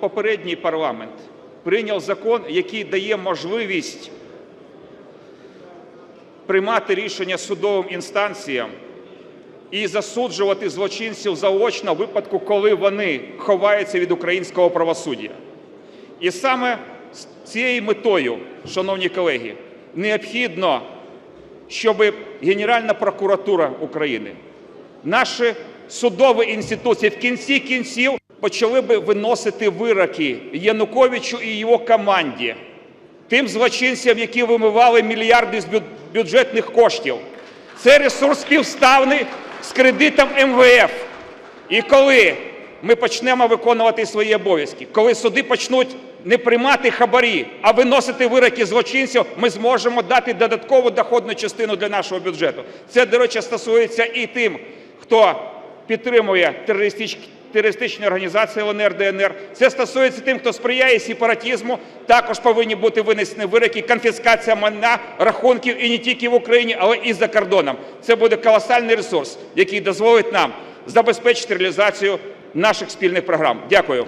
Попередній парламент прийняв закон, який дає можливість приймати рішення судовим інстанціям і засуджувати злочинців заочно в випадку, коли вони ховаються від українського правосуддя. І саме з цією метою, шановні колеги, необхідно, щоб Генеральна прокуратура України, наші судові інституції в кінці кінців почали би виносити вироки Януковичу і його команді, тим злочинцям, які вимивали мільярди з бюджетних коштів. Це ресурс співставний з кредитом МВФ. І коли ми почнемо виконувати свої обов'язки, коли суди почнуть не приймати хабарі, а виносити вироки злочинців, ми зможемо дати додаткову доходну частину для нашого бюджету. Це, до речі, стосується і тим, хто підтримує терористич- терористичні організації ЛНР, ДНР. Це стосується тим, хто сприяє сепаратизму. Також повинні бути винесені вироки, конфіскація майна, рахунків і не тільки в Україні, але і за кордоном. Це буде колосальний ресурс, який дозволить нам забезпечити реалізацію наших спільних програм. Дякую.